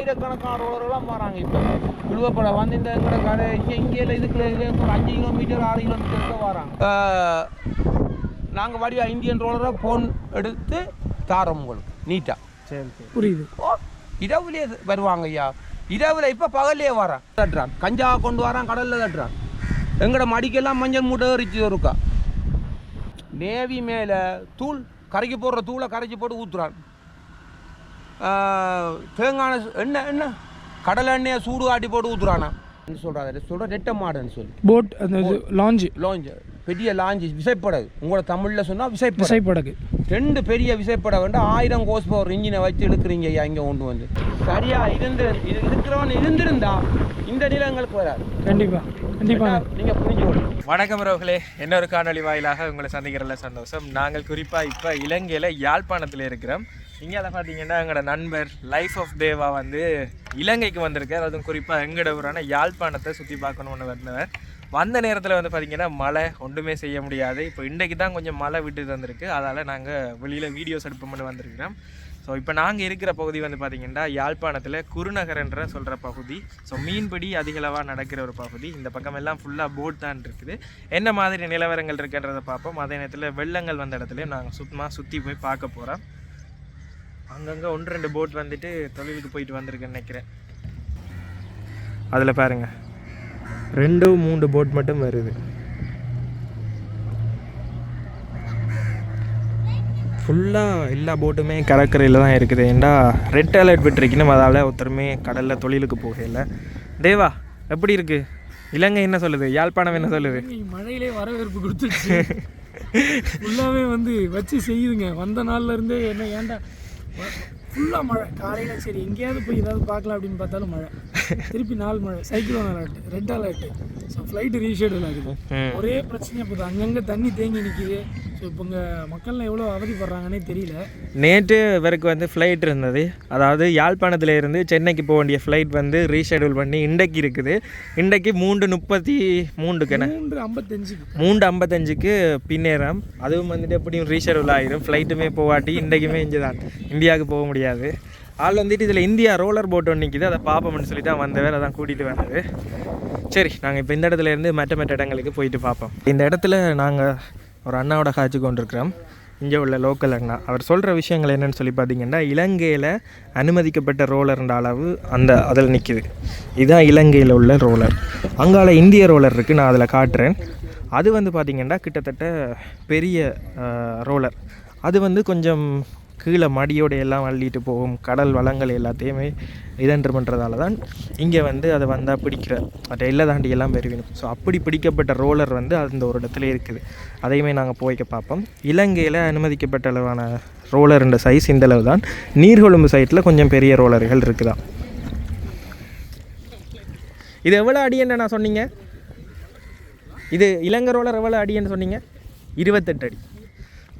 ஆயிரக்கணக்கான ரோலர்கள்லாம் வராங்க இப்போ. விழுவப்பட வந்து இந்த எங்கட கடை இங்கே இதுல ஒரு அஞ்சு கிலோமீட்டர் ஆறு கிலோமீட்டர் வராங்க. நாங்கள் வடிவா இந்தியன் ரோலரை ஃபோன் எடுத்து தாரோம் உங்களுக்கு. நீட்டாக சரி சரி. புரியுது. ஓ இரவுலேயே வருவாங்க ஐயா. இரவில் இப்போ பகல்லையே வரான் தட்டுறான் கஞ்சா கொண்டு வரான் கடலில் தட்டுறான் எங்கட மடிக்கெல்லாம் மஞ்சள் மூட்டை எரிச்சு இருக்கா நேவி மேலே தூள் கரைக்கு போடுற தூளை கரைச்சி போட்டு ஊற்றுறான் தேங்காய் எண்ணெய் எண்ணெய் கடலை எண்ணெயை சூடு காட்டி போட்டு ஊற்றுறானா சொல்கிறாரு சொல்கிற ரெட்டை மாடுன்னு சொல்லி. போட் அந்த இது லாஞ்சு லாஞ்ச் பெரிய லாஞ்ச் விசைப்படகு. உங்களோட தமிழில் சொன்னால் விசைப்படகு. விசைப்படகு. ரெண்டு பெரிய விசைப்பட வேண்டாம் ஆயிரம் கோஸ் பவர் இன்ஜினை வச்சு எடுக்கிறீங்க ஐயா இங்கே கொண்டு வந்து. சரியா இருந்து இது இருக்கிறவன் இருந்திருந்தா இந்த நிலங்களுக்கு வராது. கண்டிப்பா கண்டிப்பா. நீங்கள் புரிஞ்சுக்கணும் வணக்கம் உறவுகளே இன்னொரு காணொளி வாயிலாக உங்களை சந்திக்கிறதுல சந்தோஷம். நாங்கள் குறிப்பாக இப்போ இலங்கையில் யாழ்ப்பாணத்தில் இருக்கிறோம். இங்கே அதை பார்த்தீங்கன்னா எங்களோட நண்பர் லைஃப் ஆஃப் தேவா வந்து இலங்கைக்கு வந்திருக்கார். அதுவும் குறிப்பாக எங்களோட ஊரான யாழ்ப்பாணத்தை சுற்றி பார்க்கணும்னு வந்தவர். வந்த நேரத்தில் வந்து பார்த்தீங்கன்னா மழை ஒன்றுமே செய்ய முடியாது. இப்போ இன்றைக்கு தான் கொஞ்சம் மழை விட்டு தந்திருக்கு. அதால் நாங்கள் வெளியில் வீடியோஸ் எடுப்போம்னு வந்திருக்கிறோம். ஸோ இப்போ நாங்கள் இருக்கிற பகுதி வந்து பார்த்தீங்கன்னா யாழ்ப்பாணத்தில் குருநகர்ன்ற சொல்கிற பகுதி. ஸோ மீன்பிடி அதிகளவாக நடக்கிற ஒரு பகுதி. இந்த பக்கம் எல்லாம் ஃபுல்லாக போட் தான் இருக்குது. என்ன மாதிரி நிலவரங்கள் இருக்குன்றதை பார்ப்போம். அதே நேரத்தில் வெள்ளங்கள் வந்த இடத்துலையும் நாங்கள் சுத்தமாக சுற்றி போய் பார்க்க போகிறோம் அங்கங்கே ஒன்று ரெண்டு போட் வந்துட்டு தொழிலுக்கு போயிட்டு வந்திருக்குன்னு நினைக்கிறேன். அதில் பாருங்க. ரெண்டு மூன்று போட் மட்டும் வருது. ஃபுல்லாக எல்லா போட்டுமே கடற்கரையில் தான் இருக்குது. ஏண்டா ரெட் அலர்ட் விட்டுருக்கணும் அதால் ஒருத்தருமே கடலில் தொழிலுக்கு போகல தேவா எப்படி இருக்கு? இலங்கை என்ன சொல்லுது? யாழ்ப்பாணம் என்ன சொல்லுது? மழையிலே வரவேற்பு கொடுத்துருச்சு. ஃபுல்லாகவே வந்து வச்சு செய்யுதுங்க. வந்த நாள்ல இருந்தே என்ன ஏன்டா ஃபுல்லாக மழை. காலையில் சரி எங்கேயாவது போய் ஏதாவது பார்க்கலாம் அப்படின்னு பார்த்தாலும் மழை. திருப்பி நாள் மழை. Cyclone alert red alert so flight reschedule ஆகுது. ஒரே பிரச்சனை இப்போ அங்கங்கே தண்ணி தேங்கி நிற்கிது ஸோ இப்போ இங்கே மக்கள்லாம் எவ்வளோ அவதிப்படுறாங்கன்னே தெரியல. நேற்று இவருக்கு வந்து ஃப்ளைட் இருந்தது. அதாவது யாழ்ப்பாணத்தில் இருந்து சென்னைக்கு போக வேண்டிய ஃப்ளைட் வந்து ரீஷெடியூல் பண்ணி இன்றைக்கு இருக்குது. இன்றைக்கு மூன்று முப்பத்தி மூன்றுக்குண்ணே மூன்று ஐம்பத்தஞ்சுக்கு. மூன்று ஐம்பத்தஞ்சுக்கு பின்னேறம் அதுவும் வந்துட்டு எப்படியும் ரீஷெடியூல் ஆயிரும். ஃப்ளைட்டுமே போவாட்டி இன்றைக்குமே இங்கே தான் இந்தியாவுக்கு போக முடியாது. ஆள் வந்துட்டு இதில் இந்தியா ரோலர் போட் ஒன்று நிற்கிது அதை பார்ப்போம்னு சொல்லி தான் வந்தவர் அதான் கூட்டிகிட்டு வந்தது. சரி நாங்கள் இப்போ இந்த இடத்துல இருந்து மற்ற மற்ற இடங்களுக்கு போயிட்டு பார்ப்போம். இந்த இடத்துல நாங்கள் ஒரு அண்ணாவோட காய்ச்சி கொண்டிருக்கிறோம். இங்கே உள்ள லோக்கல் அண்ணா. அவர் சொல்கிற விஷயங்கள் என்னென்னு சொல்லி பார்த்தீங்கன்னா இலங்கையில் அனுமதிக்கப்பட்ட ரோலர்ன்ற அளவு அந்த அதில் நிற்கிது இதுதான் இலங்கையில் உள்ள ரோலர் அங்கால இந்திய ரோலர் இருக்குது நான் அதில் காட்டுறேன். அது வந்து பார்த்திங்கன்னா கிட்டத்தட்ட பெரிய ரோலர் அது வந்து கொஞ்சம் கீழே மடியோட எல்லாம் அள்ளிட்டு போகும். கடல் வளங்கள் எல்லாத்தையுமே இதன்று பண்ணுறதால தான் இங்கே வந்து அதை வந்தால் பிடிக்கிற மற்ற எல்லை தாண்டி எல்லாம் பெருவினும் ஸோ அப்படி பிடிக்கப்பட்ட ரோலர் வந்து அந்த ஒரு இடத்துல இருக்குது. அதையுமே நாங்கள் போய்க்க பார்ப்போம். இலங்கையில் அனுமதிக்கப்பட்ட அளவான ரோலருன்ற சைஸ் இந்த அளவு தான் நீர்கொழும்பு சைட்டில் கொஞ்சம் பெரிய ரோலர்கள் இருக்குதா? இது எவ்வளோ அடி என்ன நான் சொன்னீங்க? இது இலங்கை ரோலர் எவ்வளோ அடின்னு சொன்னீங்க? இருபத்தெட்டு அடி.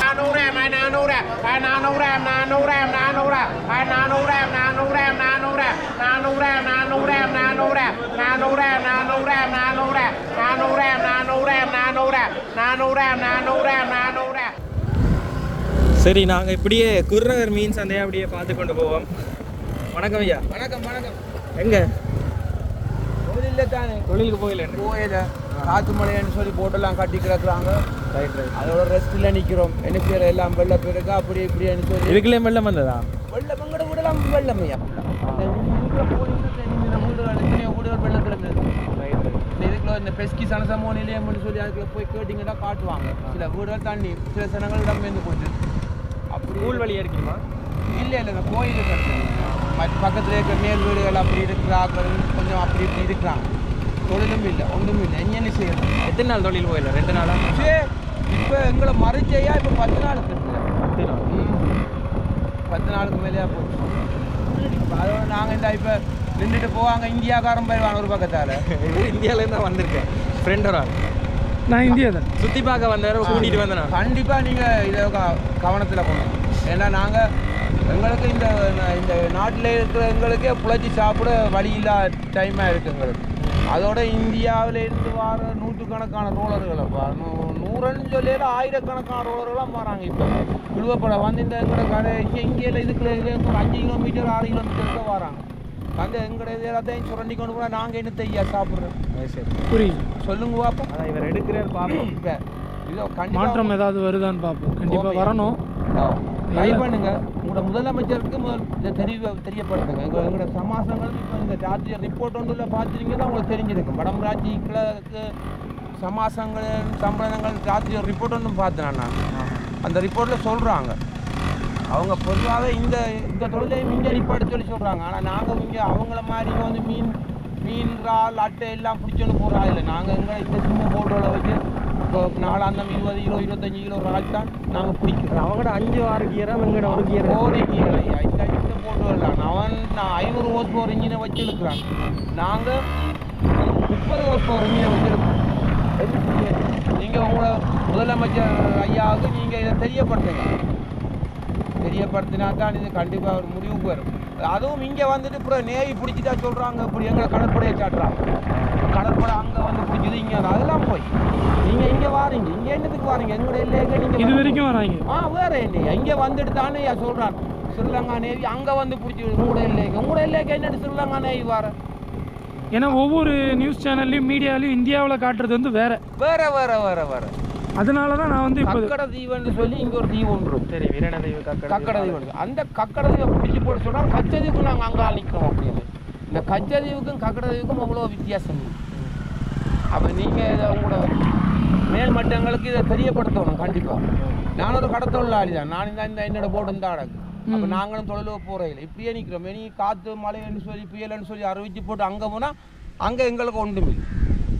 നാനൂറാം നാനൂറാം നാനൂറാം നാനൂറാം നാനൂറാം നാനൂറാം നാനൂറാം அறுநூறா அறுநூறா அறுநூறா அறுநூறா அறுநூறா நல்லா கீழி கிடக்கு அடியா வீடியோ வீடியோ முந்நூறுவா சரி நாங்கள் இப்படியே குருநகர் மீன் சந்தையை அப்படியே பார்த்து கொண்டு போவோம். வணக்கம் ஐயா. வணக்கம் வணக்கம். எங்கே? தொழிலில் தானே தொழிலுக்கு போகல போயில காற்று மழைன்னு சொல்லி போட்டெல்லாம் கட்டி கிடக்குறாங்க. ரைட் ரைட் அதோட ரெஸ்ட்டில் நிற்கிறோம் என்ன எல்லாம் வெள்ள பெருக்கா அப்படி இப்படின்னு சொல்லி இதுக்குள்ளே வெள்ளம் வந்ததா? வெள்ளம் விடலாம்? வெள்ளம் ஐயா. இதுக்குள்ள இந்த பெஸ்கி சனசமோ நிலையம்னு சொல்லி அதுக்குள்ள போய் கேட்டிங்கன்னா காட்டுவாங்க சில வீடுகள் தண்ணி சில சனங்கள் இடம் போச்சு அப்படி ஸ்கூல் வழி அடிக்குமா இல்லை இல்லை இந்த கோயில் மற்ற பக்கத்தில் இருக்க. மேல் வீடுகள் அப்படி இருக்கிறார்கள் கொஞ்சம் அப்படி இப்படி இருக்கிறாங்க தொழிலும் இல்லை ஒன்றும் இல்லை என்ன செய்யணும் எத்தனை நாள் தொழில் போயிடல ரெண்டு நாளா இப்போ எங்களை மறுச்சையா இப்போ பத்து பத்து நாள் பத்து நாளுக்கு மேலேயா போச்சு இப்போ அதோட நாங்கள் இந்த இப்போ நின்றுட்டு போவாங்க இந்தியாக்காரன் போயிடுவாங்க ஒரு பக்கத்தால். இது இந்தியாவிலேருந்து தான் வந்திருக்கேன். ஃப்ரெண்டோட நான் இந்தியா தான். சுற்றி பார்க்க வந்தவரை கூட்டிகிட்டு வந்தேன்? கண்டிப்பாக நீங்கள் இதை கவனத்தில் கொண்டு வரணும். ஏன்னா நாங்கள் எங்களுக்கு இந்த இந்த நாட்டில் இருக்கிற எங்களுக்கே புழைச்சி சாப்பிட வழி இல்லாத டைமாக இருக்குது எங்களுக்கு. அதோட இந்தியாவில் இருந்து வர நூற்றுக்கணக்கான ரோலர்களப்பா நூ நூறுன்னு சொல்லி ஆயிரக்கணக்கான ரோலர்கள்லாம் வராங்க இப்போ. விழுவப்பட வந்து இந்த எங்களோட கடை இங்கே இங்கே இதுக்குள்ள ஒரு அஞ்சு கிலோமீட்டர் ஆறு கிலோமீட்டர் தான் வராங்க. வந்து எங்களோட இது எல்லாத்தையும் சுரண்டி கொண்டு போனால் நாங்கள் என்ன தெரியா சாப்பிட்றோம் சரி. புரியுது. சொல்லுங்க பாப்போம். அதான் இவர் எடுக்கிறார் பார்ப்போம் இப்போ இதோ மாற்றம் ஏதாவது வருதான்னு பார்ப்போம் கண்டிப்பாக வரணும். ட்ரை பண்ணுங்க. உங்களோட முதலமைச்சருக்கு முதல் இதை தெரிய தெரியப்படுத்துங்க. எங்களோட சமாசங்கள் இப்போ இந்த ராஜ்ய ரிப்போர்ட் ஒன்றுல பார்த்துருங்கன்னா உங்களுக்கு தெரிஞ்சிருக்கும். வடமராட்சி கிழக்கு சமாசங்கள் சம்பளங்கள் ராஜ்ய ரிப்போர்ட் ஒன்றும் பார்த்தேன் நான். அந்த ரிப்போர்ட்டில் சொல்கிறாங்க அவங்க பொதுவாகவே இந்த இந்த தொழிலையும் விஞ்ஞானிப்பாடு சொல்லி சொல்கிறாங்க ஆனால் நாங்கள் இங்கே அவங்கள மாதிரி வந்து மீன் மீன் இறால் அட்டை எல்லாம் பிடிச்சோன்னு போகிறா இல்லை. நாங்கள் எங்களை இந்த சின்ன போட்டோவில் வச்சு இப்போ நாலாந்தம் இருபது கிலோ இருபத்தஞ்சு கிலோ இறால் தான் நாங்கள் பிடிக்கிறோம். அவங்கட அஞ்சு ஆறு கீரை எங்கட ஒரு கீரை கோரிக்கை இல்லையா இந்த இந்த போட்டு வரலாம். அவன் நான் ஐநூறு ஓஸ் ஒரு இன்ஜினை வச்சிருக்கிறான். நாங்கள் முப்பது ஓஸ் ஒரு இன்ஜினை வச்சிருக்கோம். நீங்கள் உங்களை முதலமைச்சர் ஐயாவுக்கு நீங்கள் இதை தெரியப்படுத்துங்க தெரியப்படுத்தினா தான் இது கண்டிப்பாக ஒரு முடிவுக்கு வரும். அதுவும் இங்கே வந்துட்டு அப்புறம் நேவி பிடிச்சிட்டா சொல்கிறாங்க இப்படி எங்களை கடற்படையை சாட்டுறாங்க. கடற்படை அங்கே வந்து பிடிச்சது இங்கே அதெல்லாம் போய். நீங்கள் இங்கே வாரீங்க இங்கே என்னத்துக்கு வாரீங்க? எங்களோட இல்லைங்க நீங்கள் இது வரைக்கும் வராங்க. ஆ வேற என்ன இங்க வந்துட்டு தானே ஐயா சொல்றான் ஸ்ரீலங்கா நேவி அங்க வந்து பிடிச்சி உங்களோட இல்லைங்க உங்களோட இல்லைங்க என்னட்டு ஸ்ரீலங்கா நேவி வர? ஏன்னா ஒவ்வொரு நியூஸ் சேனல்லையும் மீடியாலையும் இந்தியாவில் காட்டுறது வந்து வேற. வேற வேற வேற வேற. அதனால தான் நான் வந்து இப்போ கக்கட தீவுன்னு சொல்லி இங்க ஒரு தீவு ஒன்று. சரி வீரநதேவி கக்கட கக்கட தீவு இருக்கு. அந்த கக்கட தீவை பிடிச்சி போட்டு சொன்னா கச்சதீவுக்கு நாங்க அங்க நிற்கிறோம் அப்படின்னு. இந்த கச்சதீவுக்கும் கக்கட தீவுக்கும் அவ்வளோ வித்தியாசம். அப்ப நீங்க இதை உங்களோட மேல் மட்டங்களுக்கு இதை தெரியப்படுத்தணும் கண்டிப்பா. நான் ஒரு கடத்தொழிலாளி தான் நான் இந்த இந்த என்னோட போட்டு இந்த அடக்கு அப்போ நாங்களும் தொழிலுக்கு போகிறதில்ல இப்படியே நிற்கிறோம் இனி காற்று மழைன்னு சொல்லி புயல்னு சொல்லி அறிவிச்சு போட்டு அங்கே போனால் அங்கே எங்களுக்கு ஒன்றும் இல்லை.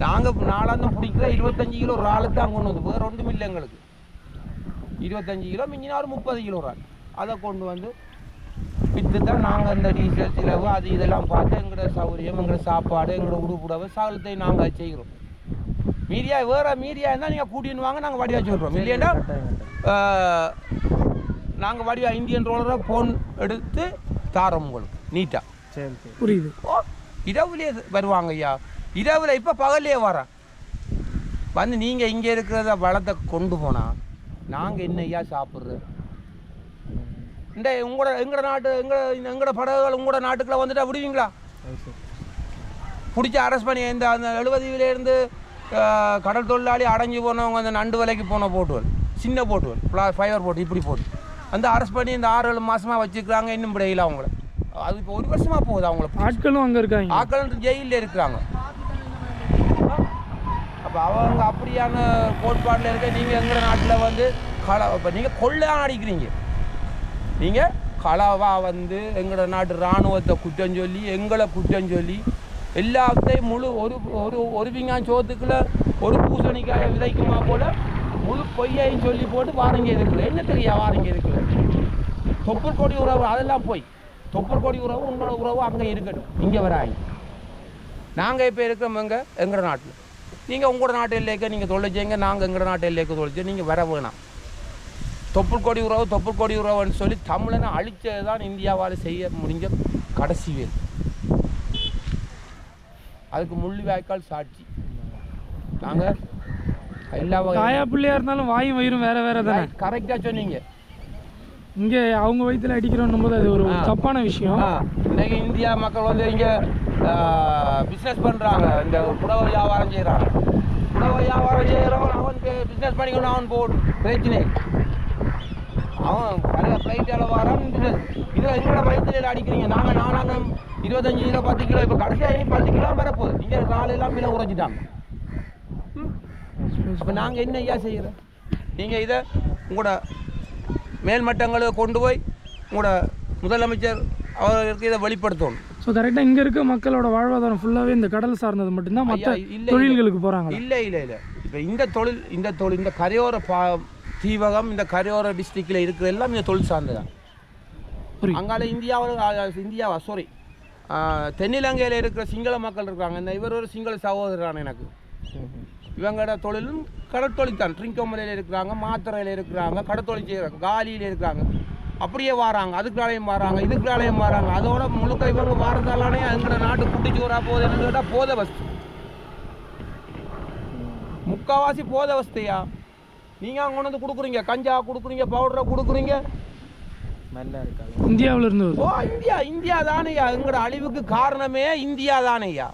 நாங்கள் நாலாந்தம் பிடிக்கிற இருபத்தஞ்சு கிலோ ஒரு ஆளு தான் கொண்டு வந்து. வேறு ஒன்றும் இல்லை எங்களுக்கு. இருபத்தஞ்சு கிலோ மிஞ்சினா ஒரு முப்பது கிலோ இறால். அதை கொண்டு வந்து விற்று தான் நாங்கள் இந்த டீசல் செலவு அது இதெல்லாம் பார்த்து எங்களோட சௌகரியம் எங்களோட சாப்பாடு எங்களோட உடுப்புடவை சகலத்தை நாங்கள் செய்கிறோம். மீடியா வேறு மீடியா இருந்தால் நீங்கள் கூட்டின்னு வாங்க நாங்கள் வடிவா சொல்கிறோம் இல்லையா நாங்கள் வடிவா இந்தியன் ரோலரை ஃபோன் எடுத்து தாரோம் உங்களுக்கு. நீட்டாக சரி சரி. புரியுது. ஓ இரவுலேயே வருவாங்க ஐயா இரவில் இப்போ பகல்லையே வரேன் வந்து நீங்கள் இங்கே இருக்கிறத வளத்தை கொண்டு போனால் நாங்கள் என்ன ஐயா சாப்பிட்றது? இந்த உங்களோட எங்களோட நாட்டு எங்களோட எங்களோட படகுகள் உங்களோட நாட்டுக்குள்ள வந்துட்டா விடுவீங்களா? பிடிச்சி அரெஸ்ட் பண்ணி இந்த அந்த எழுபதுலேருந்து கடல் தொழிலாளி அடைஞ்சு போனவங்க அந்த நண்டு விலைக்கு போன போட்டுவல் சின்ன போட்டுவல் ஃப்ளா ஃபைபர் போட்டு இப்படி போட்டு. அந்த அரெஸ்ட் பண்ணி இந்த ஆறு ஏழு மாசமா வச்சுக்கிறாங்க இன்னும் விடையில அவங்கள. அது இப்போ ஒரு வருஷமா போகுது அவங்கள ஆட்களும் அங்கே இருக்காங்க. ஆக்கள் ஜெயிலில் இருக்கிறாங்க. அப்போ அவங்க அப்படியான கோட்பாட்டில் இருக்க நீங்கள் எங்கள் நாட்டில் வந்து கள இப்போ நீங்கள் கொள்ளையாக அடிக்கிறீங்க நீங்கள் களவாக வந்து எங்களோட நாட்டு இராணுவத்தை குற்றம் சொல்லி எங்களை குற்றம் சொல்லி எல்லாத்தையும் முழு ஒரு ஒரு ஒரு விங்கான் சோத்துக்குள்ள ஒரு பூசணிக்காய விதைக்குமா போல முழு பொய்யையும் சொல்லி போட்டு வாரங்க இருக்குல்ல என்ன தெரியா வாரங்க இருக்குல்ல தொப்புள் கொடி உறவு அதெல்லாம் போய். தொப்புள் கொடி உறவு உங்களோட உறவு அங்கே இருக்கட்டும். இங்கே வராங்க. நாங்கள் இப்போ இருக்கிறோம் எங்கே? எங்களோட நாட்டில். நீங்கள் உங்களோட நாட்டு எல்லைக்கு நீங்கள் தொழிற்சீங்க நாங்கள் எங்களோட நாட்டு எல்லைக்கு தொழிற்சி நீங்கள் வர வேணாம் தொப்புள் கொடி உறவு தொப்புள் கொடி உறவுன்னு சொல்லி தமிழனை அழிச்சது தான் இந்தியாவால் செய்ய முடிஞ்ச கடைசி வேல். அதுக்கு முள்ளி வாய்க்கால் சாட்சி. நாங்கள் எல்லா தாயா பிள்ளையா இருந்தாலும் வாயும் வயிறும் வேற வேற தானே? கரெக்டாக சொன்னீங்க. இங்கே அவங்க வயித்துல அடிக்கிறோம் போது அது ஒரு. தப்பான விஷயம். இன்னைக்கு இந்தியா மக்கள் வந்து இங்கே பிஸ்னஸ் பண்ணுறாங்க இந்த புடவை வியாபாரம் செய்கிறாங்க புடவை வியாபாரம் செய்கிறவன் அவன் பிஸ்னஸ் பண்ணிக்கணும் அவன் போடு. பிரச்சனை. அவன் பல ஃப்ளைட்டில் வரான் business. இதில் எங்களோட வயிற்றுல அடிக்கிறீங்க. நாங்கள் நாலாயிரம் இருபத்தஞ்சு கிலோ பத்து கிலோ இப்போ கடைசியாக பத்து கிலோ வரப்போகுது. இங்கே நாளெல்லாம் விலை உறைஞ்சிட்டாங்க. அப்போ நாங்கள் என்ன ஐயா செய்கிறோம் நீங்கள் இதை உங்களோட மேல்மட்டங்களுக்கு கொண்டு போய் உங்களோட முதலமைச்சர் அவர்களுக்கு இதை வெளிப்படுத்தணும். ஸோ கரெக்டாக இங்கே இருக்க மக்களோட வாழ்வாதாரம் ஃபுல்லாகவே இந்த கடல் சார்ந்தது மட்டும்தான் மற்ற. தொழில்களுக்கு போகிறாங்களா இல்லை இல்லை இல்லை. இப்போ இந்த தொழில் இந்த தொழில் இந்த கரையோர பா தீவகம் இந்த கரையோர டிஸ்ட்ரிக்டில் இருக்கிற எல்லாம் இந்த தொழில் சார்ந்ததான். அங்கால இந்தியாவில் இந்தியாவா சாரி தென்னிலங்கையில் இருக்கிற சிங்கள மக்கள் இருக்காங்க. இந்த இவர் ஒரு சிங்கள சகோதரரான எனக்கு. இவங்களோட தொழிலும் கடற்தொழில் தான் ட்ரிங்கோமலையில் இருக்கிறாங்க மாத்திரையில் இருக்கிறாங்க கடற்தொழில் செய்கிறாங்க காலியில் இருக்கிறாங்க. அப்படியே வராங்க அதுக்குள்ளாலையும் வராங்க இதுக்குள்ளாலையும் வராங்க. அதோட முழுக்க இவங்க வாரத்தாலே எங்களோட நாட்டு குட்டிச்சோரா போகுதுன்னு கேட்டால் போத வஸ்து. முக்காவாசி போத வஸ்தையா? நீங்கள் அங்கே வந்து கொடுக்குறீங்க கஞ்சா கொடுக்குறீங்க பவுடரை கொடுக்குறீங்க. இந்தியாவுல இருந்து ஓ இந்தியா இந்தியா தானேயா? எங்களோட அழிவுக்கு காரணமே இந்தியா தானேயா?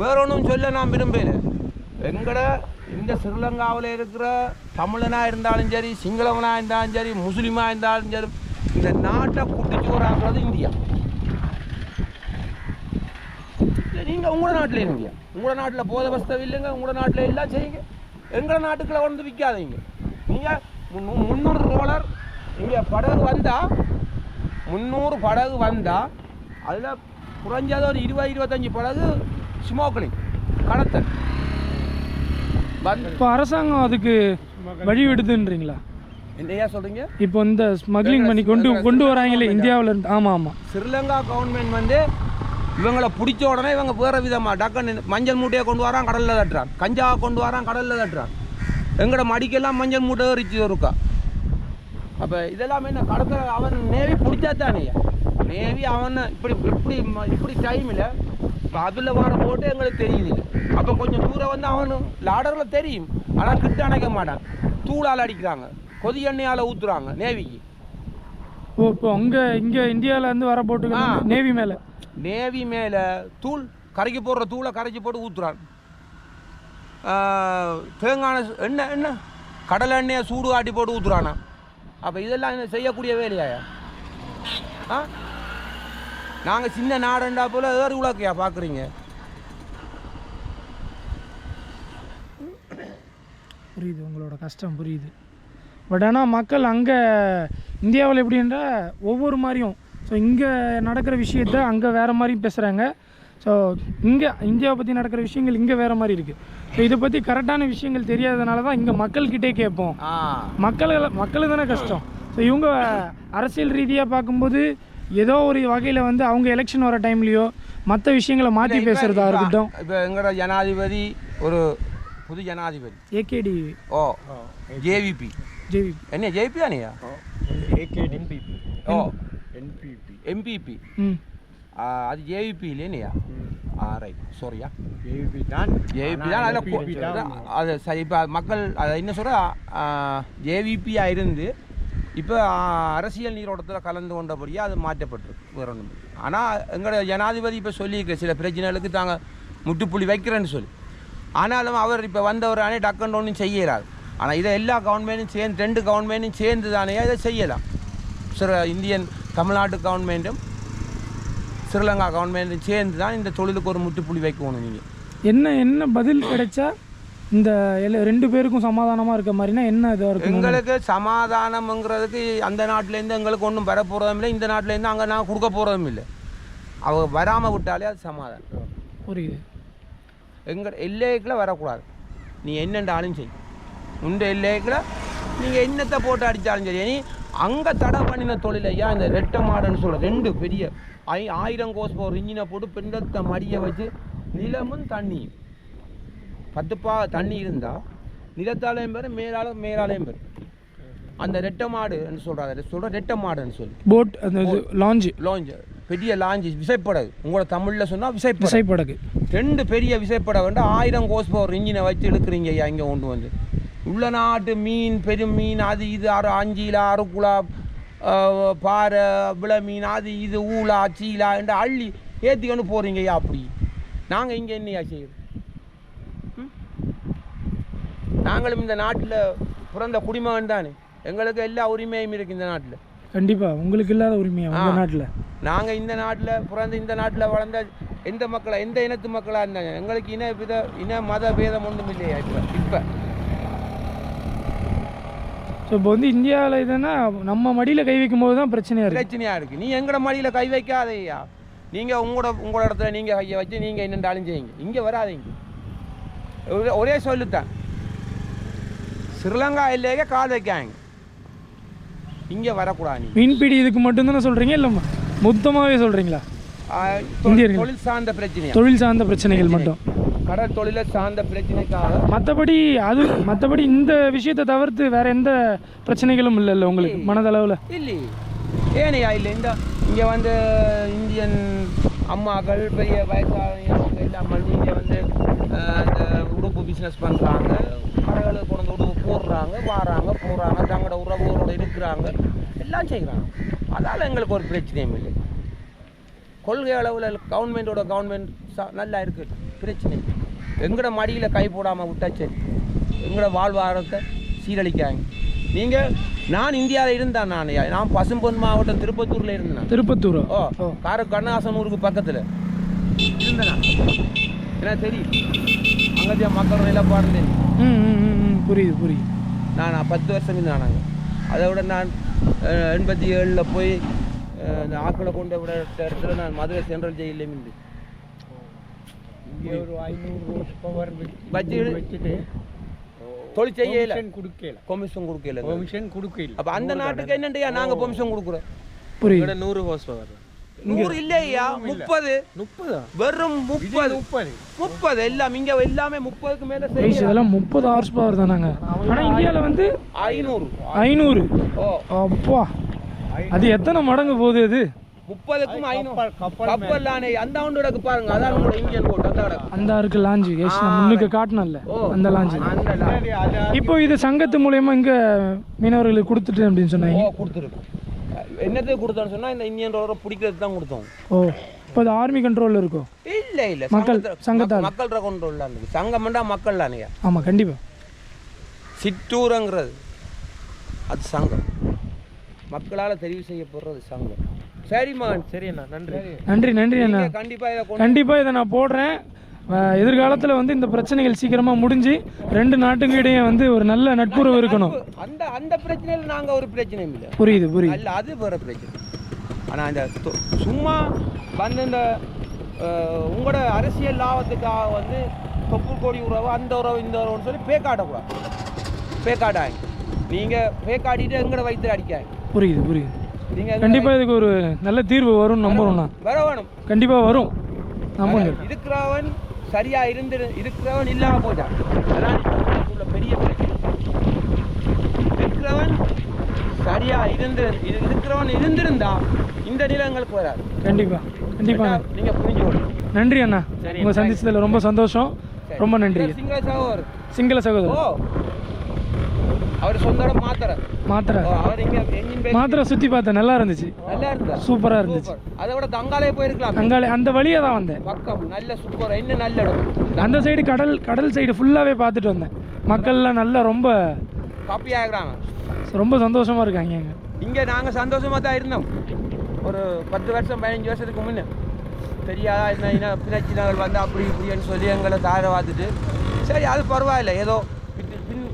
வேற ஒன்றும் சொல்ல நான் விரும்பல. எங்கட இந்த ஸ்ரீலங்காவில் இருக்கிற தமிழனாக இருந்தாலும் சரி சிங்களவனாக இருந்தாலும் சரி முஸ்லீமாக இருந்தாலும் சரி இந்த நாட்டை குட்டிச்சோறாக்குறது இந்தியா. நீங்கள் உங்களோட நாட்டில் இருங்க. உங்களோட நாட்டில் போத வஸ்தவ இல்லைங்க உங்களோட நாட்டில் எல்லாம் செய்யுங்க. எங்களோட நாட்டுக்குள்ள வந்து விற்காதீங்க நீங்கள் முந்நூறு ரோலர் இங்கே படகு வந்தால் முந்நூறு படகு வந்தால் அதில் குறைஞ்சது ஒரு இருபது இருபத்தஞ்சி படகு ஸ்மோக்லிங் கடத்தல் இப்போ அரசாங்கம் அதுக்கு வழி விடுதுன்றீங்களா என்னையா சொல்கிறீங்க இப்போ இந்த ஸ்மக்லிங் பண்ணி கொண்டு கொண்டு வராங்களே இந்தியாவுல இருந்து. ஆமாம் ஆமாம் ஸ்ரீலங்கா கவர்மெண்ட் வந்து இவங்களை பிடிச்ச உடனே இவங்க வேறு விதமாக டக்குன்னு மஞ்சள் மூட்டையை கொண்டு வரான் கடலில் தட்டுறான். கஞ்சாவை கொண்டு வரான் கடலில் தட்டுறான். எங்களோட மடிக்கெல்லாம் மஞ்சள் மூட்டை எரிச்சு இருக்கா அப்போ இதெல்லாம் என்ன கடற்கரை அவன் நேவி பிடிச்சா தானேயா நேவி அவன் இப்படி இப்படி இப்படி டைமில் இப்போ அதில் வர போட்டு எங்களுக்கு தெரியுது. அப்போ கொஞ்சம் தூரம் வந்து அவனு லாடரில் தெரியும். ஆனால் கிட்ட அணைக்க மாட்டான். தூளால் அடிக்கிறாங்க. கொதி எண்ணெயால் ஊற்றுறாங்க நேவிக்கு. ஓ இப்போ அங்கே இங்கே இந்தியாவில் இருந்து வர போட்டு. நேவி மேலே. நேவி மேலே தூள் கரைக்கு போடுற தூளை கரைச்சி போட்டு ஊற்றுறான் தேங்காய் எண்ணெய் எண்ணெய் கடலை எண்ணெயை சூடு காட்டி போட்டு ஊற்றுறானா அப்போ இதெல்லாம் என்ன செய்யக்கூடிய வேலையாயா? ஆ? நாங்கள் சின்ன நாடண்டா போல் ஏறு உலக்கையா பார்க்குறீங்க புரியுது உங்களோட கஷ்டம் புரியுது. பட் ஆனால் மக்கள் அங்கே இந்தியாவில் எப்படின்ற ஒவ்வொரு மாதிரியும் ஸோ இங்கே நடக்கிற விஷயத்த அங்கே வேறு மாதிரியும் பேசுகிறாங்க ஸோ இங்கே இந்தியாவை பற்றி நடக்கிற விஷயங்கள் இங்கே வேறு மாதிரி இருக்குது ஸோ இதை பற்றி கரெக்டான விஷயங்கள் தெரியாதனால தான் இங்கே மக்கள்கிட்டே கேட்போம். மக்கள் மக்களுக்கு தானே கஷ்டம். ஸோ இவங்க அரசியல் ரீதியாக பார்க்கும்போது ஏதோ ஒரு வகையில் வந்து அவங்க எலெக்ஷன் வர டைம்லேயோ மற்ற விஷயங்களை மாற்றி பேசுகிறதா இருக்கட்டும். இப்போ எங்களோட ஜனாதிபதி ஒரு புது ஜனாதிபதி. ஏகேடி ஓ ஜேவிபி ஜேவி என்ன ஜேபி தானேயா என்பிபி ஓ என்பிபி எம்பிபி ம். அது ஜேவிபி இல்லையா ரைட் சாரியா ஏபி தான். ஜேவிபி தான் அதில் அது சரி இப்போ மக்கள் அதை என்ன சொல்கிற ஜேவிபியாக இருந்து இப்போ அரசியல் நீரோட்டத்தில் கலந்து கொண்டபடியாக அது மாற்றப்பட்டிருக்கு வேற ஒன்றும் ஆனால் எங்களோட ஜனாதிபதி இப்போ சொல்லியிருக்க சில பிரச்சனைகளுக்கு தாங்க முட்டுப்புள்ளி வைக்கிறேன்னு சொல்லி. ஆனாலும் அவர் இப்போ வந்தவரானே டக்குன்னு ஒன்றும் செய்யலாது ஆனால் இதை எல்லா கவர்மெண்ட்டும் சேர்ந்து ரெண்டு கவர்மெண்ட்டும் சேர்ந்து தானே இதை செய்யலாம். சில இந்தியன் தமிழ்நாட்டு கவர்மெண்ட்டும் ஸ்ரீலங்கா கவர்மெண்ட்டும் சேர்ந்து தான் இந்த தொழிலுக்கு ஒரு முட்டுப்புள்ளி வைக்கணும் நீங்கள் என்ன என்ன பதில் கிடைச்சா இந்த ரெண்டு பேருக்கும் சமாதானமாக இருக்க மாதிரினா என்ன இதாக இருக்கும் எங்களுக்கு சமாதானம்ங்கிறதுக்கு அந்த நாட்டிலேருந்து எங்களுக்கு ஒன்றும் வர போகிறதும் இல்லை. இந்த நாட்டிலேருந்து அங்கே நான் கொடுக்க போகிறதும் இல்லை. அவங்க வராமல் விட்டாலே அது சமாதானம். புரியுது. எங்கள் எல்லைக்குள்ள வரக்கூடாது. நீ என்னென்றாலும் செய் உண்ட எல்லைக்குள்ள நீங்கள் என்னத்தை போட்டு அடித்தாலும் சரி. நீ அங்கே தடை பண்ணின தொழில் ஐயா இந்த ரெட்டை மாடுன்னு சொல்ல ரெண்டு பெரிய ஐ ஆயிரம் கோஸ் ஒரு இன்ஜினை போட்டு பெண்டத்தை மடியை வச்சு நிலமும் தண்ணியும். பத்துப்பா தண்ணி இருந்தால் நிலத்தாலையும் பேர் மேலால மேலாலையும் பேர். அந்த ரெட்டை மாடுன்னு சொல்கிறாங்க சொல்கிற ரெட்டை மாடுன்னு சொல்லி. போட் அந்த லாஞ்சு லாஞ்ச் பெரிய லாஞ்ச் விசைப்படகு. உங்களோட தமிழில் சொன்னால் விசைப்படகு. விசைப்படகு. ரெண்டு பெரிய விசைப்படகு வந்து ஆயிரம் கோஸ் பவர் இன்ஜினை வச்சு இழுக்கிறீங்க ஐயா இங்கே கொண்டு வந்து. உள்ள நாட்டு மீன் பெரும் மீன் அது இது ஆறு அஞ்சிலா அறுக்குலா பாறை விள மீன் அது இது ஊலா சீலா என்று அள்ளி ஏற்றிக்கொண்டு போகிறீங்க ஐயா அப்படி. நாங்கள் இங்கே என்னையா செய்யுது ம்? நாங்களும் இந்த நாட்டில் பிறந்த குடிமகன் தானே. எங்களுக்கு எல்லா உரிமையும் இருக்குது இந்த நாட்டில். கண்டிப்பாக உங்களுக்கு இல்லாத உரிமையா உங்கள். நாட்டில்? நாங்கள் இந்த நாட்டில் பிறந்து இந்த நாட்டில் வளர்ந்த எந்த மக்களா எந்த இனத்து மக்களாக இருந்தாங்க? எங்களுக்கு இன வித இன மத பேதம் ஒன்றும் இல்லையா இப்போ இப்போ. ஸோ இப்போ வந்து இந்தியாவில் இதுன்னா நம்ம மடியில் கை வைக்கும் போது தான் பிரச்சனையாக இருக்குது பிரச்சனையா இருக்கு. நீ எங்கட மடியில கை வைக்காதேயா நீங்க உங்களோட உங்களோட இடத்துல நீங்க கையை வச்சு நீங்க என்னென்றாலும் செய்யுங்க. இங்க வராதீங்க. ஒரே- ஒரே சொல்லுத்தான். ஸ்ரீலங்கா இல்லையே கால் வைக்காங்க இங்க வரக்கூடாது மீன்பிடி இதுக்கு மட்டும்தானே சொல்கிறீங்க இல்லை மொத்தமாகவே சொல்கிறீங்களா இந்தியர்கள். தொழில் சார்ந்த பிரச்சனையா? தொழில் சார்ந்த பிரச்சனைகள் மட்டும். கடல் தொழிலை சார்ந்த பிரச்சனைக்காக மற்றபடி அது மற்றபடி இந்த விஷயத்தை தவிர்த்து வேற எந்த பிரச்சனைகளும் இல்லைல்ல உங்களுக்கு மனதளவில்? இல்லையே ஏனையா இல்லை. இந்த இங்கே வந்து இந்தியன் அம்மாக்கள் பெரிய வயசானவங்க எல்லாம் வந்து இங்கே வந்து அந்த இந்த உடுப்பு பிஸ்னஸ் பண்ணுறாங்க கடைகளுக்கு கொண்டு வந்து உடுப்பு போடுறாங்க வாராங்க போகிறாங்க தங்களோட உறவுகளோட இருக்கிறாங்க. எல்லாம் செய்கிறாங்க அதால் எங்களுக்கு ஒரு பிரச்சனையும் இல்லை. கொள்கை அளவில் கவர்மெண்ட்டோட கவர்மெண்ட் நல்லா இருக்குது பிரச்சனை. எங்களோட மடியில் கை போடாமல் விட்டா சரி. எங்களோட வாழ்வாதாரத்தை சீரழிக்காங்க. நீங்கள் நான் இந்தியாவில் இருந்தேன் நான் நான் பசும்பொன் மாவட்டம் திருப்பத்தூரில் இருந்தேன் திருப்பத்தூர்? ஓ கார கண்ணாசன் ஊருக்கு பக்கத்தில். இருந்தேன். எனக்கு தெரியும். அங்கே மக்கள் நிலப்பாடு தெரியும் ம் ம், ம் ம். புரியுது புரியுது. நான் பத்து வருஷம் இருந்தான் நாங்கள் அதை விட நான் எண்பத்தி ஏழில் போய் இந்த ஆக்களை கொண்டு விட இடத்துல நான் மதுரை சென்ட்ரல் ஜெயிலே இருந்து ஒரு ஐநூறு வச்சுட்டு தொழில் செய்யல. கொடுக்கல. கொமிஷன் கொடுக்கல. பெர்மிஷன் கொடுக்கல. அப்போ அந்த நாட்டுக்கு என்னண்டியா நாங்கள் பெர்மிஷன் கொடுக்குறோம்? புரியுது. நூறு ஹோஸ் பவர் நூறு இல்லையா? முப்பது. முப்பதா? வெறும் முப்பது. முப்பது? முப்பது எல்லாம் இங்க எல்லாமே முப்பதுக்கு மேல இதெல்லாம் முப்பது ஹார்ஸ் பவர் தானாங்க. ஆனால் இந்தியாவில் வந்து ஐநூறு. ஐநூறு. ஓ. அப்பா. அது எத்தனை மடங்கு போகுது அது? முப்பதுக்கும் ஐநூறு. கப்பல், தானே அந்த அவனோட பாருங்க. அதான் உங்களோட இந்தியன் கோட் அந்த கிடக்கு. அந்த இருக்கு லாஞ்சு நான் முன்னுக்கு காட்டினல்ல ஓ அந்த லாஞ்சு இப்போ இது சங்கத்து மூலயமா இங்கே மீனவர்களுக்கு கொடுத்துட்டு அப்படின்னு ஓ சொன்னாங்க கொடுத்துருக்கு. என்னத்துக்கு கொடுத்தோன்னு சொன்னா இந்த இந்தியன் ரோட பிடிக்கிறது தான் கொடுத்தோம். ஓ இப்போ அது ஆர்மி கண்ட்ரோலில் இருக்கும் இல்ல இல்ல மக்கள், சங்கத்துல- சங்கத்தால். மக்கள் கொண்டு இருக்கு. சங்கம்டா மக்கள் தானேயா ஆமாம் கண்டிப்பாக சிற்றூரங்கிறது. அது சங்கம். மக்களால் தெரிவு செய்யப்படுறது சங்கம். சரி மகன் சரி அண்ணா நன்றி. நன்றி நன்றி அண்ணா. நீங்க கண்டிப்பா இதை கொண்டு கண்டிப்பாக இதை நான் போடுறேன். எதிர்காலத்தில் வந்து இந்த பிரச்சனைகள் சீக்கிரமாக முடிஞ்சு ரெண்டு நாட்டுக்கு இடையே வந்து ஒரு நல்ல நட்புறவு இருக்கணும். அந்த அந்த பிரச்சனையில நாங்க ஒரு பிரச்சனையும் இல்லை. புரியுது புரியுது. அல்ல அது வேற பிரச்சனை. ஆனா இந்த தொ- சும்மா வந்து இந்த உங்களோட அரசியல் லாபத்துக்காக வந்து தொப்பு கோடி உறவு அந்த உறவு இந்த உறவுன்னு சொல்லி பேக்காடக்கூடாது. பேக்காடாங்க நீங்க பேக்காடிட்டு எங்கட வயிற்று அடிக்காங்க புரியுது புரியுது. கண்டிப்பாக இதுக்கு ஒரு நல்ல தீர்வு வரும்னு நம்புறோம்ண்ணா. வர வேணும் கண்டிப்பாக வரும். நம்புங்க. இருக்கிறவன் சரியா இருந்து இருக்கிறவன் இல்லாம போயிட்டான். அதான் உள்ள பெரிய இருக்கிறவன் சரியா இருந்து இரு- இருக்கிறவன் இருந்திருந்தா இந்த நிலங்களுக்கு வராது. கண்டிப்பாக கண்டிப்பாக நீங்க புரிஞ்சுக்கணும் நன்றி அண்ணா. உங்களை சந்திச்சதில் ரொம்ப சந்தோஷம். ரொம்ப நன்றி. சிங்கள சகோதரர். சிங்கள ஓ. சகோதரர் அவர் சொந்த இடம் மாத்திரை. மாத்திரை அவர் இங்க என்ஜின் மாத்திரை சுற்றி பார்த்தேன் நல்லா இருந்துச்சு. நல்லா இருந்தா? சூப்பராக இருந்துச்சு. சூப்பர் அதை விட தங்காலே போயிருக்கலாம். அங்காலே அந்த வழியாக தான் வந்தேன். பக்கம் நல்ல சூப்பர் இன்னும் நல்ல இடம். அந்த சைடு கடல் கடல் சைடு ஃபுல்லாகவே பார்த்துட்டு வந்தேன். மக்கள்லாம் நல்லா ரொம்ப காப்பி ஆகுறாங்க ரொம்ப சந்தோஷமாக இருக்காங்க இங்கே. நாங்கள் சந்தோஷமாக தான் இருந்தோம். ஒரு பத்து வருஷம் பதினஞ்சு வருஷத்துக்கு முன்னே. தெரியாதா என்ன என்ன பிரச்சனைகள் வந்து அப்படி இப்படின்னு சொல்லி எங்களை தார பார்த்துட்டு சரி அது பரவாயில்ல. ஏதோ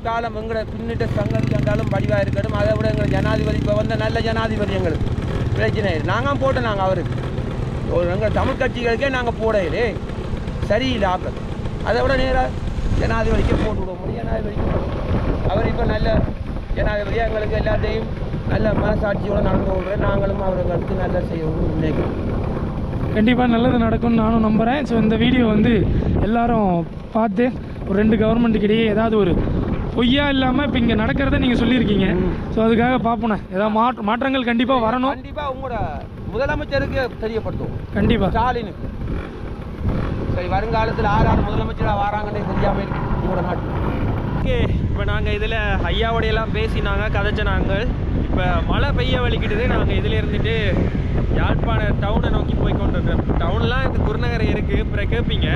பின் காலம் எங்களை பின்னிட்ட சங்கம் இருந்தாலும் படிவாக இருக்கட்டும். அதை விட எங்களை ஜனாதிபதி இப்போ வந்த நல்ல ஜனாதிபதி எங்களுக்கு. பிரச்சனை நாங்கள் போட்டோம் நாங்கள் அவருக்கு. ஒரு எங்கள் தமிழ் கட்சிகளுக்கே நாங்கள் போடையிலே சரியில்லை ஆக்கள் அதை விட நேராக ஜனாதிபதிக்கே போட்டு விட முடியும் ஜனாதிபதிக்கு அவர் இப்போ நல்ல ஜனாதிபதியாக எங்களுக்கு எல்லாத்தையும் நல்ல மனசாட்சியோடு நடந்து கொள்கிறேன் நாங்களும் அவர்களுக்கு நல்ல செய்யணும்னு நினைக்கிறோம். கண்டிப்பாக நல்லது நடக்கும்னு நானும் நம்புகிறேன் ஸோ இந்த வீடியோ வந்து எல்லாரும் பார்த்து ஒரு ரெண்டு கவர்மெண்ட்டுக்கு இடையே ஏதாவது ஒரு பொய்யா இல்லாமல் இப்போ இங்கே நடக்கிறத நீங்கள் சொல்லியிருக்கீங்க. ஸோ அதுக்காக பார்ப்போண்ணே ஏதாவது மாற்ற மாற்றங்கள் கண்டிப்பாக வரணும். கண்டிப்பாக உங்களோட முதலமைச்சருக்கு தெரியப்படுத்துவோம். கண்டிப்பாக ஸ்டாலினுக்கு. சரி வருங்காலத்தில் யார் யார் முதலமைச்சராக வராங்கன்னே தெரியாமல் இருக்கு உங்களோட நாட்டு. ஓகே இப்போ நாங்கள் இதில் ஐயாவோடையெல்லாம் பேசினாங்க கதைச்சினாங்க இப்போ மழை பெய்ய வலிக்கிட்டுது நாங்கள் இதில் இருந்துட்டு யாழ்ப்பாண டவுனை நோக்கி போய் கொண்டிருக்கோம் டவுன்லாம் இந்த குருநகர் இருக்குது அப்புறம் கேட்பீங்க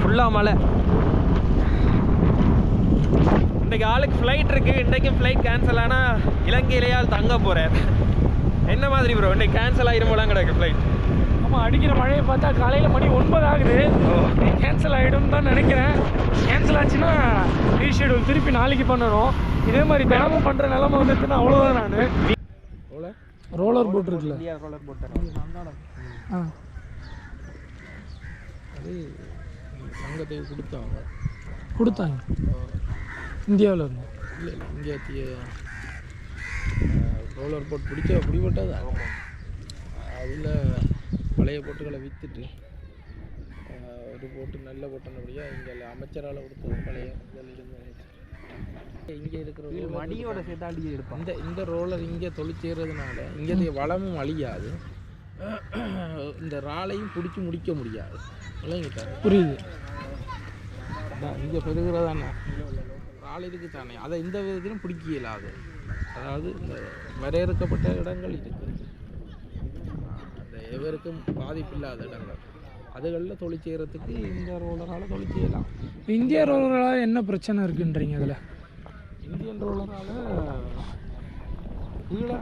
ஃபுல்லாக மழை. இன்றைக்கு ஆளுக்கு ஃப்ளைட் இருக்குது இன்றைக்கும் ஃப்ளைட் கேன்சல் ஆனால் இலங்கையிலேயால் தங்க போகிறேன் என்ன மாதிரி ப்ரோ இன்றைக்கு கேன்சல் ஆகிரும் போலாம் கிடக்கு ஃப்ளைட் ஆமாம் அடிக்கிற மழையை பார்த்தா காலையில் மணி ஒன்பது ஆகுது. கேன்சல் ஆகிடும் தான் நினைக்கிறேன். கேன்சல் ஆச்சுன்னா ரீஷெடியூல் திருப்பி நாளைக்கு பண்ணணும். இதே மாதிரி தினமும் பண்ணுற நிலமை வந்துச்சுன்னா அவ்வளோதான் நான். ரோலர் போட் இருக்குல்ல. ரோலர் போட் ஆ. அது சங்கத்துக்கு கொடுத்தாங்க கொடுத்தாங்க. இந்தியாவில் இருந்து இல்லை இல்லை இங்கே ரோலர் போட் பிடிச்ச பிடிபட்டது. அதில் பழைய போட்டுகளை விற்றுட்டு ஒரு போட்டு நல்ல போட்டுனபடியாக இங்கே அமைச்சரால் கொடுத்தது பழைய இதில் இருந்து இங்கே இருக்கிற மடியோட சேர்த்து அடிச்சு எடுப்பான் இந்த இந்த ரோலர் இங்கே தொழிற்செய்கிறதுனால இங்கே வளமும் அழியாது. இந்த ராளையும் பிடிச்சி முடிக்க முடியாது. புரியுது. இங்கே பெருகிறதானே ராள் இருக்கு தானே. அதை இந்த விதத்திலும் பிடிக்க இயலாது. அதாவது இந்த வரையறுக்கப்பட்ட இடங்கள் இருக்கு. அந்த எவருக்கும் பாதிப்பில்லாத இடங்கள். அதுகளில் தொழில் செய்கிறதுக்கு இந்த ரோலரால் தொழில் செய்யலாம். இந்தியா ரோலரால் என்ன பிரச்சனை இருக்குன்றீங்க அதில் இந்தியன் ரோலரால் கீழே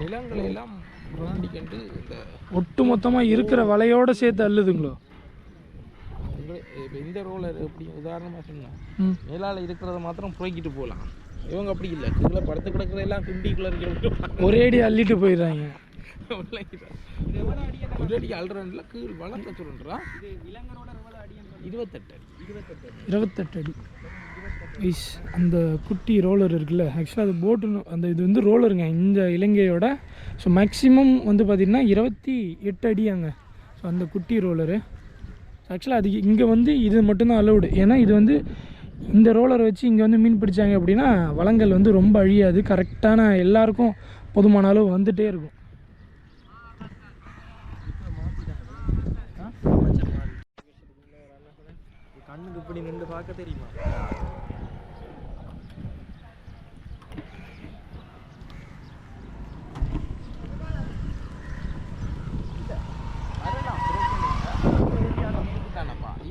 நிலங்களை எல்லாம் புராண்டிக்கண்டு இந்த ஒட்டு மொத்தமாக இருக்கிற வலையோட சேர்த்து அள்ளுதுங்களோ? இப்போ இந்த ரோலர் எப்படி உதாரணமாக சொன்னேன் ம். மேலால் இருக்கிறத மாத்திரம் புறக்கிட்டு போகலாம் இவங்க அப்படி இல்லை. கீழே படுத்து கிடக்கிற எல்லாம் கிண்டிக்குள்ளே இருக்கிற ஒரே அடி அள்ளிட்டு போயிடுறாங்க. ஒரு அடி அல்றன்ல கீழ் வளர்க்க சொல்றா இருபத்தெட்டு அடி இருபத்தெட்டு அடி. இருபத்தெட்டு அடி. ஐஸ் அந்த குட்டி ரோலர் இருக்குல்ல. ஆக்சுவலாக அது போட்டு அந்த இது வந்து ரோலருங்க இந்த இலங்கையோட ஸோ மேக்ஸிமம் வந்து பார்த்திங்கன்னா இருபத்தி எட்டு அடியாங்க. ஸோ அந்த குட்டி ரோலரு ஆக்சுவலாக அது இங்கே வந்து இது மட்டும்தான் அலௌடு ஏன்னா இது வந்து இந்த ரோலரை வச்சு இங்கே வந்து மீன் பிடிச்சாங்க அப்படின்னா வளங்கள் வந்து ரொம்ப அழியாது. கரெக்டான எல்லாருக்கும் போதுமான அளவு வந்துகிட்டே இருக்கும். கண்ணுக்கு இப்படி நின்று பார்க்க தெரியுமா?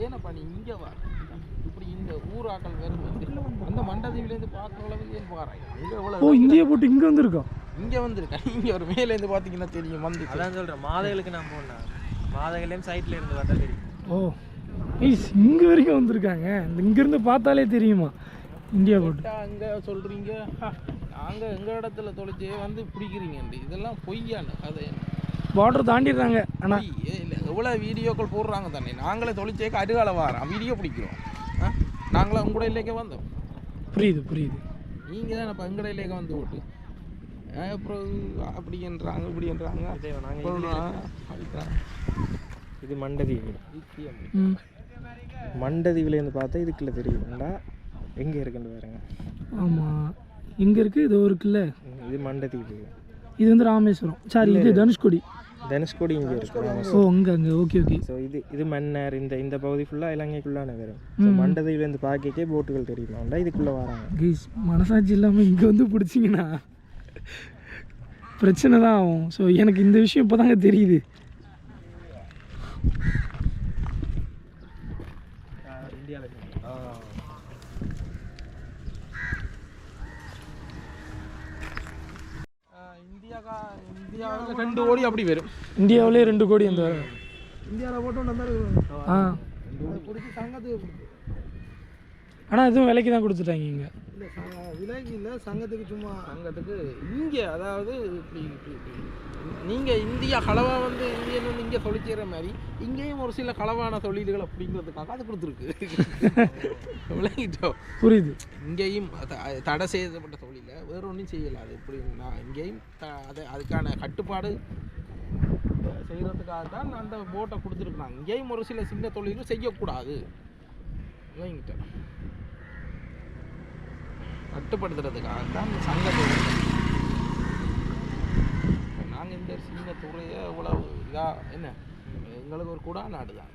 ஏனப்பா நீ இங்கே வா. இப்படி இந்த ஊராக்கள் வரும் அந்த மண்டதீவிலேருந்து பார்க்குற அளவுக்கு ஏன் பாரு இங்கே ஓ எவ்வளோ இந்தியா போட்டு இங்கே வந்திருக்கோம் இங்கே வந்திருக்கேன் இங்கே ஒரு மேலேருந்து பார்த்தீங்கன்னா தெரியும் வந்து அதான் சொல்கிறேன் மாதைகளுக்கு நான் போனேன் மாதைகளையும் சைட்டில் இருந்து பார்த்தா தெரியும். ஓ ஐஸ் இங்கே வரைக்கும் வந்திருக்காங்க. இந்த இங்கேருந்து பார்த்தாலே தெரியுமா? இந்தியா போட்டு. அங்கே சொல்கிறீங்க நாங்கள் எங்கள் இடத்துல தொலைச்சே வந்து பிடிக்கிறீங்க இதெல்லாம் பொய்யான கதை. பார்டர் தாண்டிடுறாங்க. ஆனால் இல்லை எவ்வளோ வீடியோக்கள் போடுறாங்க தானே நாங்களே தொழிற்சேக்கு அருகால வாரோம் வீடியோ பிடிக்கிறோம். ஆ? நாங்களே உங்களோட இல்லைக்கே வந்தோம். புரியுது புரியுது. நீங்கள் தான் இப்போ எங்கட இல்லைக்க வந்து ஓட்டு? அப்புறம் அப்புறம் இதுல நான் அடிக்கிறாங்க. இது மண்டதீவு ஈஸியா ம். மண்டதீவுலேருந்து பார்த்தா இதுக்குள்ள தெரியும்டா எங்கே இருக்குன்னு பாருங்க. ஆமாம் எங்கே இருக்குது இது இருக்குல்ல. ம், இது மண்டதீவு இது வந்து ராமேஸ்வரம். சாரி இது தனுஷ்கோடி. தனுஷ்கோடி இங்கே இருக்கு ஓ அங்கே அங்கே. Okay okay. ஸோ இது இது மன்னர் இந்த இந்த பகுதி ஃபுல்லாக இலங்கைக்குள்ளான வரும் ஸோ மண்டதீவுலேருந்து பார்க்கக்கே போட்டுகள் தெரியுமாண்டா இதுக்குள்ளே வராங்க. கைஸ் மனசாட்சி இல்லாமல் இங்கே வந்து பிடிச்சிங்கன்னா பிரச்சனை தான் ஆகும். ஸோ எனக்கு இந்த விஷயம் இப்போ தாங்க தெரியுது இந்தியாவில் இந்தியாக்கா இந்தியாவில் ரெண்டு கோடி அப்படி வரும். இந்தியாவிலே ரெண்டு கோடி அந்த இந்தியாவில் போட்டு வந்தால் ஆ. பிடிச்சி சங்கத்துக்கு கொடுத்து. ஆனால் இதுவும் விலைக்கு தான் கொடுத்துட்டாங்க இங்கே. விலைக்கு இல்லை சங்கத்துக்கு சும்மா. சங்கத்துக்கு இங்கே அதாவது இப்படி நீங்கள் இந்தியா களவா வந்து இந்தியன் வந்து இங்கே தொழில் செய்கிற மாதிரி இங்கேயும் ஒரு சில களவான தொழில்கள் அப்படிங்கிறதுக்காக அது கொடுத்துருக்கு. விளங்கிட்டோம் புரியுது. இங்கேயும் தடை செய்யப்பட்ட தொழிலை வேற ஒன்றும் செய்யலை. அது எப்படி நான் இங்கேயும் த அது அதுக்கான கட்டுப்பாடு செய்கிறதுக்காக தான் அந்த போட்டை கொடுத்துருக்குறாங்க. இங்கேயும் ஒரு சில சின்ன தொழிலும் செய்யக்கூடாது. விளங்கிட்டேன் கட்டுப்படுத்துறதுக்காக தான் இந்த சங்கத்தை நாங்கள் இந்த சின்ன துறையை இவ்வளவு இதாக என்ன? எங்களுக்கு ஒரு குடா நாடு தான்.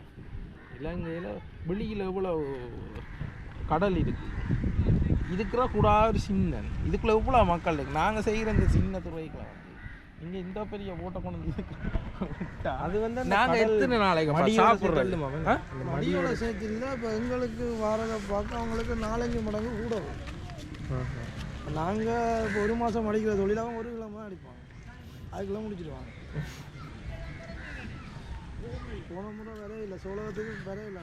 இலங்கையில் வெளியில் இவ்வளவு கடல் இருக்கு? இதுக்குற குடா ஒரு சின்ன இதுக்குள்ள இவ்வளோ மக்கள் இருக்கு? நாங்கள் செய்கிற இந்த சின்ன துறைகளை வந்து இங்கே இந்த பெரிய ஓட்டை கொண்டு வந்து அது வந்து அந்த நாங்க கடல் எத்தனை நாளைக்கு? அந்த மடியோட சேர்த்து இல்லை இப்போ எங்களுக்கு வரதை பார்க்க அவங்களுக்கு நாலஞ்சு மடங்கு கூட வரும் நாங்கள் இப்போ ஒரு மாதம் அடிக்கிற தொழில் அவங்க ஒரு கிலோ அடிப்பாங்க. அதுக்குள்ள முடிச்சிடுவாங்க போன முறை வரைய இல்லை சோழகத்துக்கு வரையில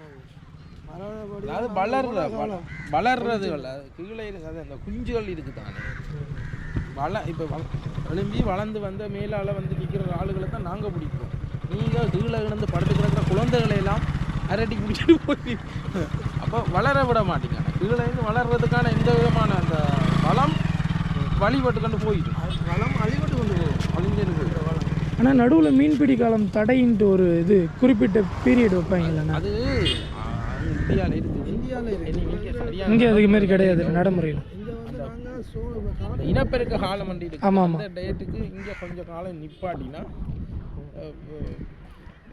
வராதபடி அதாவது வளர்ற வள- வளர்றதுகள் அது கீழே இருக்காது அந்த குஞ்சுகள் இருக்குது தானே வள இப்போ வள எழும்பி வளர்ந்து வந்த மேலால் வந்து நிற்கிற ஆளுகளை தான் நாங்கள் பிடிப்போம். நீங்கள் கீழே கிடந்து படுத்து கிடக்கிற குழந்தைகளை எல்லாம் அரட்டி பிடிச்சிட்டு போய் அப்போ வளர விட மாட்டீங்க கீழே இருந்து வளர்றதுக்கான எந்த விதமான அந்த வளம் வழிபட்டு கொண்டு போயிட்டு. வளம் அழிபட்டு கொண்டு போகும் அழிஞ்சிருக்கு ஆனால் நடுவில் மீன்பிடி காலம் தடைன்ட்டு ஒரு இது குறிப்பிட்ட பீரியட் வைப்பாங்கல்லண்ணா அது இந்தியாவில் இருக்குது இந்தியாவில் இங்கே அதுக்கு மாதிரி கிடையாது நடைமுறையில். வந்து இனப்பெருக்க காலம் வண்டி இருக்கு ஆமா, ஆமா. அந்த டேட்டுக்கு இங்கே கொஞ்சம் காலம் நிப்பாட்டினா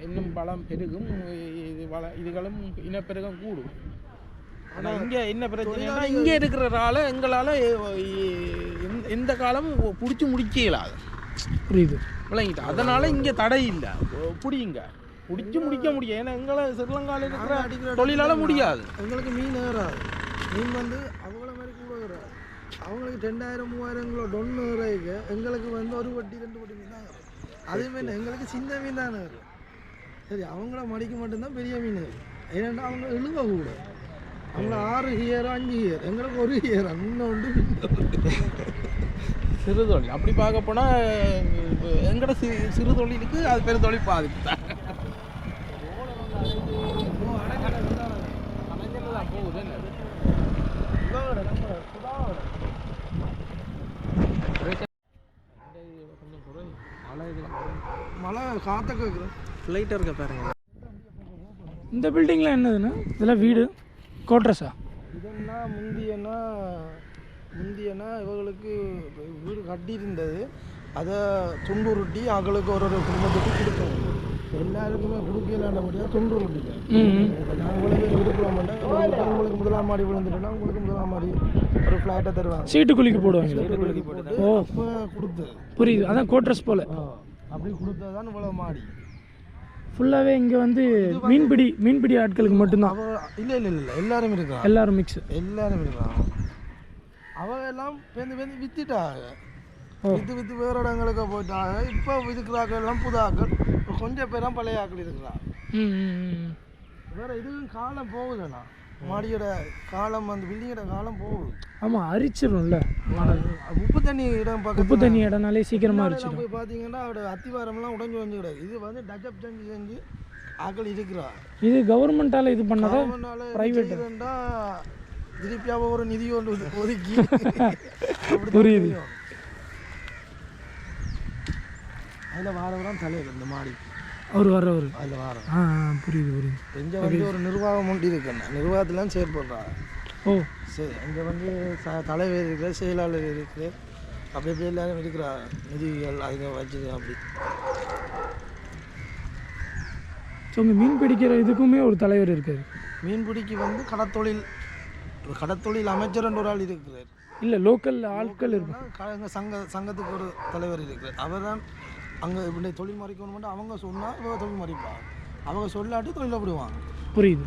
இன்னும் பலம் பெருகும். இது வள இதுகளும் இனப்பெருக்கம் கூடும். ஆனால் இங்கே என்ன பிரச்சனைனா இங்கே இருக்கிறனால எங்களால் எந்த காலமும் பிடிச்சி முடிக்க இயலாது புரியுது. விளங்கிட்டு. அதனால இங்கே தடை இல்லை. பிடிங்க பிடிச்சி முடிக்க முடியும் ஏன்னா எங்களை ஸ்ரீலங்காவில் இருக்கிற தொழிலால் முடியாது. எங்களுக்கு மீன் ஏறாது. மீன் வந்து அவங்கள மாதிரி கூட ஏறாது. அவங்களுக்கு ரெண்டாயிரம் மூவாயிரம் கிலோ டொன்னு ஏறாயிக்கு எங்களுக்கு வந்து ஒரு வட்டி ரெண்டு வட்டி மீன் தான் அதே மாதிரி எங்களுக்கு சின்ன மீன் தான் சரி அவங்கள மடிக்க மட்டும்தான் பெரிய மீன் ஏன்னா அவங்க இழுவ கூட அவங்க ஆறு ஹியர் அஞ்சு ஹியர் எங்களுக்கு ஒரு ஹியர் உண்டு சிறு தொழில் அப்படி பார்க்க போனால் எங்கட சி சிறு தொழிலுக்கு அது பெரு தொழில் பாதிப்பு தான் மழை காத்த கேட்குறேன் ஃப்ளைட்டாக இருக்க பாருங்க இந்த பில்டிங்லாம் என்னதுண்ணா இதெல்லாம் வீடு கோட்ரஸா இதெல்லாம் முந்தியன்னா முந்தியன்னா இவங்களுக்கு வீடு கட்டியிருந்தது. அதை துண்டுருட்டி அவங்களுக்கு ஒரு ஒரு குடும்பத்துக்கு கொடுத்தோம். எல்லாருக்குமே கொடுக்கலாண்டபடியாக துண்டுருட்டி ம் இப்போ நான் கொடுக்கலாம் மாட்டேன் உங்களுக்கு உங்களுக்கு முதலாம் மாடி விழுந்துட்டுனா உங்களுக்கு முதலாம் மாடி ஒரு ஃப்ளாட்டை தருவாங்க. சீட்டு குலுக்கி போடுவாங்க. போட்டு ஓ. அப்போ கொடுத்தது. புரியுது. அதான் கோட்ரஸ் போல். அப்படி கொடுத்தது தான் இவ்வளோ மாடி. ஃபுல்லாகவே இங்கே வந்து மீன்பிடி மீன்பிடி ஆட்களுக்கு மட்டும்தான். இல்லை இல்லை இல்லை எல்லாரும் இருக்காங்க எல்லாரும் மிக்ஸ் எல்லாரும் இருக்காங்க அவங்க எல்லாம் பேந்து பேந்து வித்துட்டாங்க. வித்து வித்து வேறு இடங்களுக்கு போயிட்டாங்க. இப்போ இருக்கிறாக்கள் எல்லாம் புது ஆக்கள் கொஞ்சம் பேரும் பழைய ஆக்கள் இருக்கிறாங்க. வேற இதுவும் காலம் போகுதுண்ணா மாடியோட காலம் அந்த பில்டிங்கோட காலம் போகுது ஆமாம் அரிச்சிரும்ல. உப்பு தண்ணி இடம் பக்கத்துல. உப்பு தண்ணி இடனாலே சீக்கிரமாக அரிச்சிடும். போய் பார்த்தீங்கன்னா அவரோட அத்திவாரம்லாம் உடஞ்சி வந்து கிடக்கு. இது வந்து டச்சப் செஞ்சு செஞ்சு ஆக்கள் இருக்கிறா. இது கவர்மெண்ட்டால் இது பண்ணதா. செய்யறேன்டா. திருப்பியாவ ஒரு நிதி ஒன்று ஒதுக்கி. புரியுது. அதில் வாரவரம் தலைவர் இந்த மாடி. அவர் வர்றவர் அதில் வாரம் ஆ ஆ, புரியுது புரியுது. இங்கே வந்து ஒரு நிர்வாகம் ஒன்று இருக்குண்ணா. நிர்வாகத்துலாம் செயற்படுறாங்க ஓ. சரி இங்கே வந்து ச தலைவர் இருக்கிற செயலாளர் இருக்கிற அப்படி இப்படி எல்லாரும் இருக்கிறா நிதிகள் அதுங்க வச்சு அப்படி. ஸோ உங்கள் மீன் பிடிக்கிற இதுக்குமே ஒரு தலைவர் இருக்காரு. மீன்பிடிக்கு வந்து கடத்தொழில். ஒரு கடத்தொழில் அமைச்சர்ன்ற ஒரு ஆள் இருக்கிறார். இல்லை லோக்கல் ஆட்கள் இருக்கும் சங்க சங்கத்துக்கு ஒரு தலைவர் இருக்கிறார். அவர் தான் அங்கே இப்படி தொழில் மறைக்கணும் மட்டும் அவங்க சொன்னால் இவங்க தொழில் மறைப்பாங்க அவங்க சொல்லாட்டி தொழில விடுவாங்க. புரியுது.